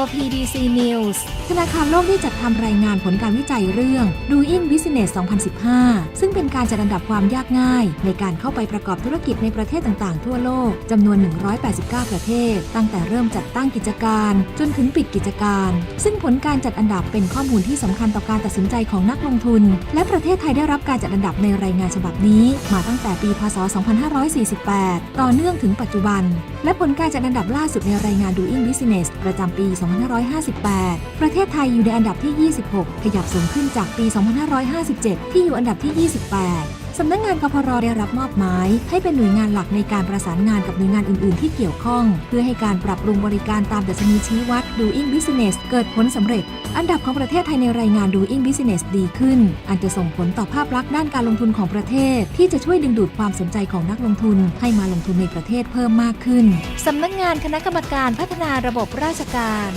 OPDC News ธนาคารโลกได้จัดทำรายงานผลการวิจัยเรื่อง Doing Business 2015 ซึ่งเป็นการจัดอันดับความยากง่าย ในการเข้าไปประกอบธุรกิจในประเทศต่างๆ ทั่วโลกจำนวน 189 ประเทศ ตั้งแต่เริ่มจัดตั้งกิจการ จนถึงปิดกิจการ ซึ่งผลการจัดอันดับเป็นข้อมูลที่สำคัญต่อการตัดสินใจของนักลงทุน และประเทศไทยได้รับการจัดอันดับในรายงานฉบับนี้ มาตั้งแต่ปีพศ 2548 ต่อเนื่องถึงปัจจุบัน และผลการจัดอันดับล่าสุดในรายงาน Doing Business ประจำปี2558 ประเทศไทยอยู่ในอันดับที่ 26 ขยับสูงขึ้นจากปี 2557 ที่อยู่อันดับที่ 28 สำนักงานกพรได้รับมอบหมายให้เป็นหน่วยงานหลักในการประสานงานกับหน่วยงานอื่น ๆ ที่เกี่ยวข้อง เพื่อให้การปรับปรุงบริการตามดัชนีชี้วัด Doing Business เกิดผลสำเร็จ อันดับของประเทศไทยในรายงาน Doing Business ดีขึ้น อันจะส่งผลต่อภาพลักษณ์ด้านการลงทุนของประเทศ ที่จะช่วยดึงดูดความสนใจของนักลงทุน ให้มาลงทุนในประเทศเพิ่มมากขึ้นสำนักงานคณะกรรมการพัฒนาระบบราชการ